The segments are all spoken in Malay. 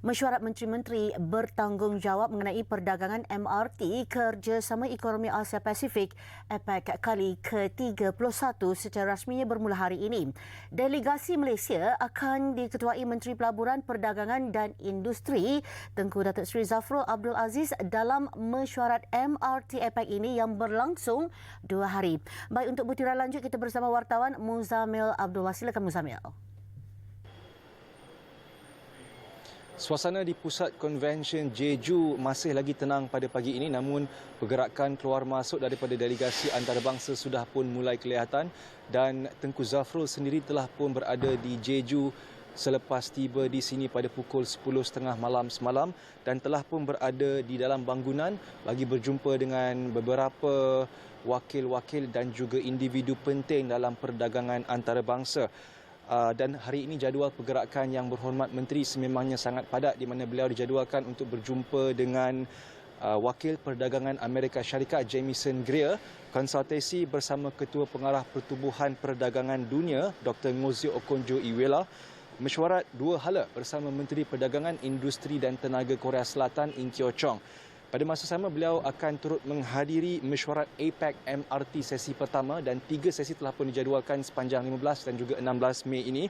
Mesyuarat Menteri-Menteri bertanggungjawab mengenai perdagangan MRT Kerjasama Ekonomi Asia Pasifik APEC kali ke-31 secara rasminya bermula hari ini. Delegasi Malaysia akan diketuai Menteri Pelaburan Perdagangan dan Industri Tengku Datuk Seri Zafrul Abdul Aziz dalam mesyuarat MRT APEC ini yang berlangsung dua hari. Baik untuk butiran lanjut kita bersama wartawan Muzamil Abdullah. Silakan Muzamil. Suasana di pusat konvensyen Jeju masih lagi tenang pada pagi ini namun pergerakan keluar masuk daripada delegasi antarabangsa sudah pun mulai kelihatan dan Tengku Zafrul sendiri telah pun berada di Jeju selepas tiba di sini pada pukul 10.30 malam semalam dan telah pun berada di dalam bangunan bagi berjumpa dengan beberapa wakil-wakil dan juga individu penting dalam perdagangan antarabangsa. Uh, dan hari ini jadual pergerakan yang berhormat menteri sememangnya sangat padat di mana beliau dijadualkan untuk berjumpa dengan uh, wakil perdagangan Amerika Syarikat Jamieson Greer konsultasi bersama ketua pengarah pertubuhan perdagangan dunia Dr Ngozio Okonjo-Iweala mesyuarat dua hala bersama menteri perdagangan industri dan tenaga Korea Selatan In Kyo Chong pada masa sama beliau akan turut menghadiri mesyuarat APEC MRT sesi pertama dan tiga sesi telah pun dijadualkan sepanjang 15 dan juga 16 Mei ini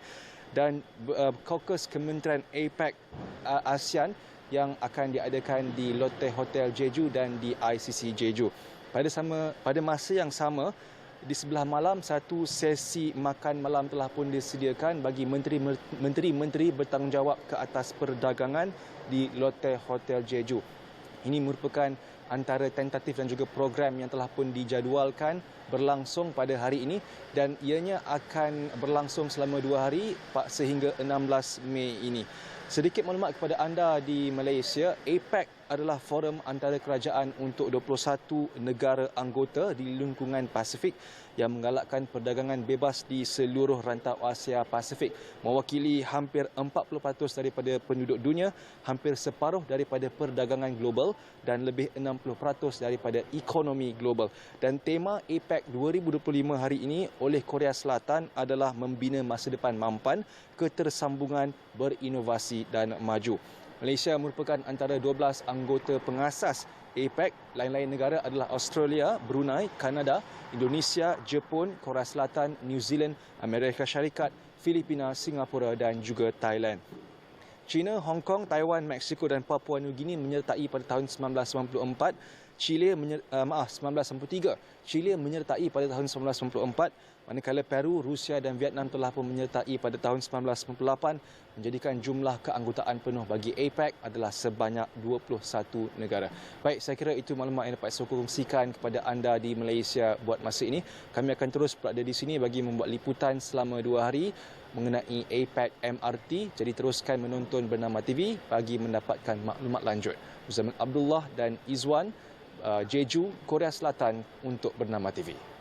dan uh, kaukus Kementerian APEC uh, ASEAN yang akan diadakan di Lotte Hotel Jeju dan di ICC Jeju. Pada sama pada masa yang sama di sebelah malam satu sesi makan malam telah pun disediakan bagi menteri-menteri bertanggungjawab ke atas perdagangan di Lotte Hotel Jeju. Ini merupakan antara tentatif dan juga program yang telah pun dijadualkan berlangsung pada hari ini dan ianya akan berlangsung selama dua hari sehingga 16 Mei ini. Sedikit maklumat kepada anda di Malaysia, APEC adalah forum antara kerajaan untuk 21 negara anggota di lingkungan Pasifik yang menggalakkan perdagangan bebas di seluruh rantau Asia Pasifik. Mewakili hampir 40% daripada penduduk dunia, hampir separuh daripada perdagangan global dan lebih 60% daripada ekonomi global. Dan tema APEC 2025 hari ini oleh Korea Selatan adalah membina masa depan mampan, ketersambungan, berinovasi dan maju. Malaysia merupakan antara 12 anggota pengasas APEC. Lain-lain negara adalah Australia, Brunei, Kanada, Indonesia, Jepun, Korea Selatan, New Zealand, Amerika Syarikat, Filipina, Singapura dan juga Thailand. China, Hong Kong, Taiwan, Mexico dan Papua New Guinea menyertai pada tahun 1994. Chile menyer, uh, maaf 1993. Chile menyertai pada tahun 1994 manakala Peru, Rusia dan Vietnam telah pun menyertai pada tahun 1998 menjadikan jumlah keanggotaan penuh bagi APEC adalah sebanyak 21 negara. Baik, saya kira itu maklumat yang dapat saya kongsikan kepada anda di Malaysia buat masa ini. Kami akan terus berada di sini bagi membuat liputan selama dua hari mengenai APEC MRT. Jadi teruskan menonton Bernama TV bagi mendapatkan maklumat lanjut. Zaman Abdullah dan Izwan uh, Jeju, Korea Selatan untuk Bernama TV.